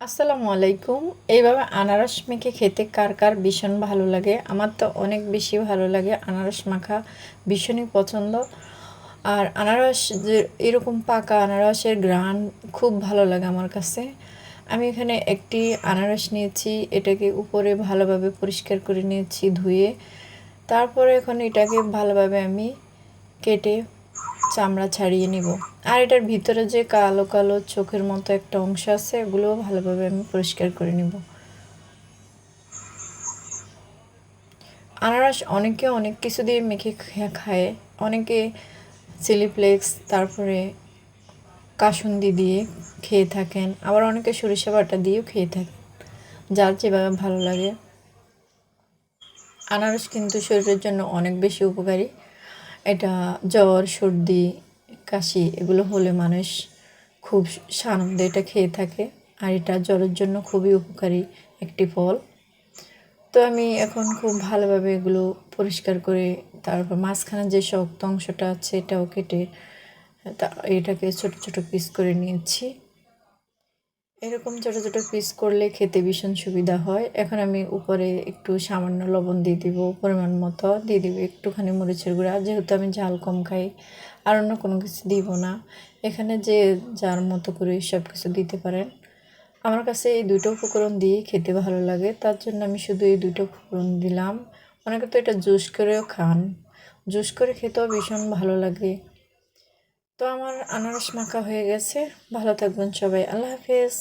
আসসালামু আলাইকুম। এইভাবে আনারস মেখে খেতে কার কার ভীষণ ভালো লাগে? আমার তো অনেক বেশি ভালো লাগে আনারস মাখা, ভীষণই পছন্দ। আর আনারস যে এরকম পাকা আনারসের গ্রান খুব ভালো লাগে আমার কাছে। আমি এখানে একটি আনারস নিয়েছি, এটাকে উপরে ভালোভাবে পরিষ্কার করে নিয়েছি ধুয়ে। তারপরে এখন এটাকে ভালোভাবে আমি কেটে চামড়া ছাড়িয়ে নিব। আর এটার ভিতরে যে কালো কালো চোখের মতো একটা অংশ আছে, এগুলোও ভালোভাবে আমি পরিষ্কার করে নিব। আনারস অনেকে অনেক কিছু দিয়ে মেখে খায়। অনেকে চিলি ফ্লেক্স, তারপরে কাসুন্দি দিয়ে খেয়ে থাকেন। আবার অনেকে সরিষা বাটা দিয়েও খেয়ে থাকেন, যার যেভাবে ভালো লাগে। আনারস কিন্তু শরীরের জন্য অনেক বেশি উপকারী। এটা জ্বর, সর্দি, কাশি, এগুলো হলে মানুষ খুব সানন্দে এটা খেয়ে থাকে। আর এটা জ্বরের জন্য খুবই উপকারী একটি ফল। তো আমি এখন খুব ভালোভাবে এগুলো পরিষ্কার করে তারপর মাঝখানে যে শক্ত অংশটা আছে, এটাও কেটে তা এটাকে ছোট ছোট পিস করে নিয়েছি। এরকম ছোটো ছোটো পিস করলে খেতে ভীষণ সুবিধা হয়। এখন আমি উপরে একটু সামান্য লবণ দিয়ে দিব, পরিমাণ মতো দিয়ে দিব একটুখানি মরিচের গুঁড়া। যেহেতু আমি ঝাল কম খাই, আর অন্য কোনো কিছু দিব না। এখানে যে যার মতো করে সব কিছু দিতে পারেন। আমার কাছে এই দুটো উপকরণ দিয়ে খেতে ভালো লাগে। তার জন্য আমি শুধু এই দুটো উপকরণ দিলাম। অনেকে তো এটা জুস করেও খান। জুস করে খেতেও ভীষণ ভালো লাগে। তো আমার আনারস মাখা হয়ে গেছে। ভালো থাকবেন সবাই। আল্লাহ হাফেজ।